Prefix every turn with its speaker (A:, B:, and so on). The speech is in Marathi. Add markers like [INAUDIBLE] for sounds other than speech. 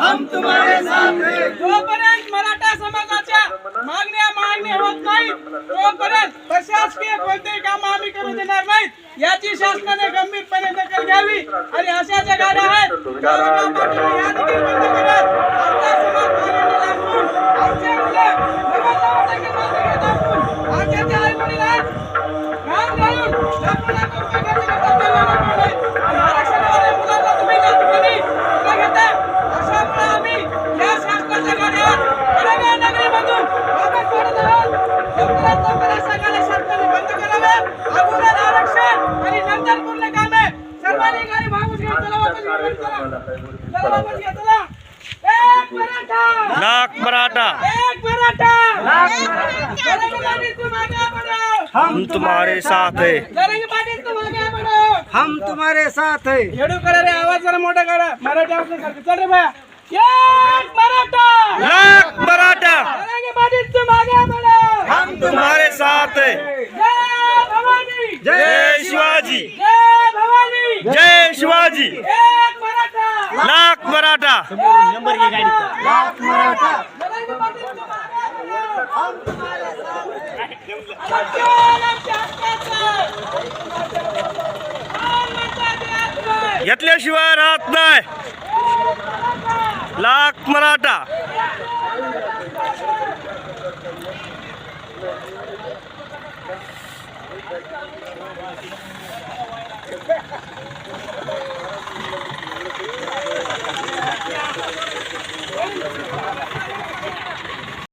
A: हम तुम्हारे साथ हैं.
B: जोपर्यंत मराठा समाजाच्या मागण्या मान्य होत नाहीत तोपर्यंत प्रशासकीय कोणतेही काम आम्ही करू देणार नाहीत. याची शासनाने गंभीरपणे दखल घ्यावी. आणि अशा ज्या गाड्या आहेत. गावागाव पाठवून या देखील बंद करत आमचा समाज मागायला लागून आमचे मुलं नव्वद टक्के मागणी दाखवून आमचे जे आई वडील आहेत लाख मराठा
C: हम तुम्हारे साथ है।
A: हम तुम्हारे साथ हैं।
B: येडू करा रे आवाज जरा मोठा करा मराठी असल्यासारखं. चल रे बाया एक मराठा
C: लाख मराठा हम तुम्हारे साथ है.
B: जय भवानी.
C: जय शिवाजी.
B: जय
C: जय शिवाजी. लाख मराठा. घेतल्याशिवाय राहत नाही. लाख मराठा. Thank [LAUGHS] you.